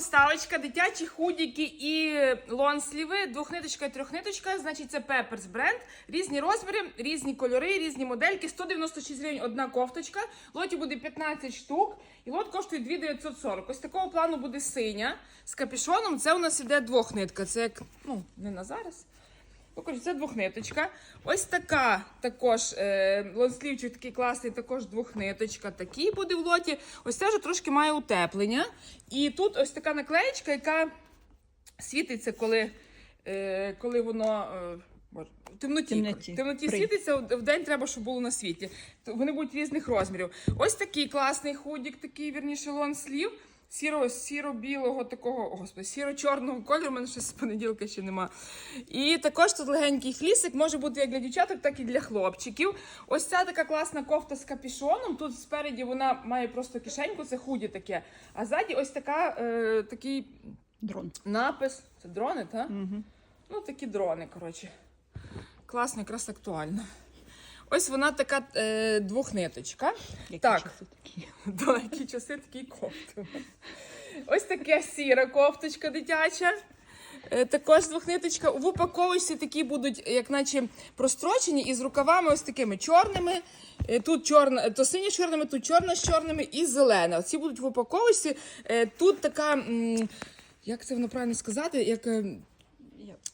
Ставочка, дитячі худіки і лонсліви, двохниточка і трьохниточка, значить це Peppers бренд. Різні розміри, різні кольори, різні модельки. 196 гривень одна кофточка. Лоті буде 15 штук. І лот коштує 2940. Ось такого плану буде синя з капішоном. Це у нас іде двохнитка. Це як, ну, не на зараз. Ну, коротше, це двохниточка. Ось така також е, лонслівчик такий класний, також двохниточка. Такий буде в лоті. Ось це вже трошки має утеплення. І тут ось така наклеєчка, яка світиться, коли, е, коли воно. Е, в темноті, Темноті. темноті світиться, в день треба, щоб було на світі. Вони будуть різних розмірів. Ось такий класний худік, такий вірніше лонслів. Сіро, сіро-білого такого, о, господи, сіро-чорного кольору, у мене ще з понеділка ще нема. І також тут легенький флісик, може бути як для дівчаток, так і для хлопчиків. Ось ця така класна кофта з капішоном. Тут спереді вона має просто кишеньку, це худі таке. А ззаді ось така, е, такий Дрон. напис. Це дрони, так? Угу. Ну, такі дрони, коротше. Класно, якраз актуально. Ось вона така е, двохниточка. Так. такі. До які часи такі кофти. Ось така сіра кофточка дитяча. Е, Також двохниточка. В упаковочці такі будуть, як наче прострочені, і з рукавами ось такими чорними. Е, Тут чорна, то синя з чорними, тут чорна з чорними і зелена. Ці будуть в упаковочці. Е, Тут така, м, як це воно правильно сказати, як. е,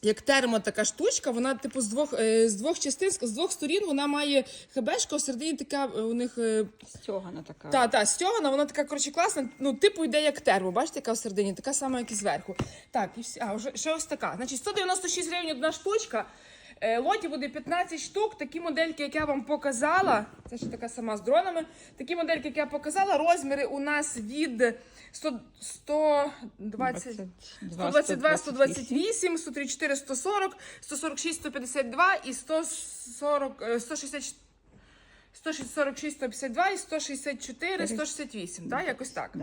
як термо така штучка, вона типу з двох е, з двох частин, з двох сторін вона має хебешка, всередині така е, у них е, Стьогана така. та, та, стьогана, вона така коротше класна. Ну, типу йде як термо, бачите, яка всередині, така сама, як і зверху. Так, і всі, а вже ще ось така. Значить, 196 гривень одна штучка. Лоті буде 15 штук. Такі модельки, як я вам показала. Це ще така сама з дронами. Такі модельки, як я показала, розміри у нас від 100, 120, 122, 128, 134, 140, 146, 152 і 140, е, 160, 146, 152 і 164, 168, так? Якось так.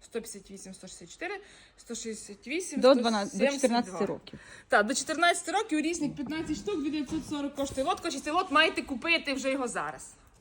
Да. 158, 164, 168, До 12, до 172. 14 років. Так, до 14 років різних 15 штук, 940 коштує лот. Хочеться лот маєте купити вже його зараз.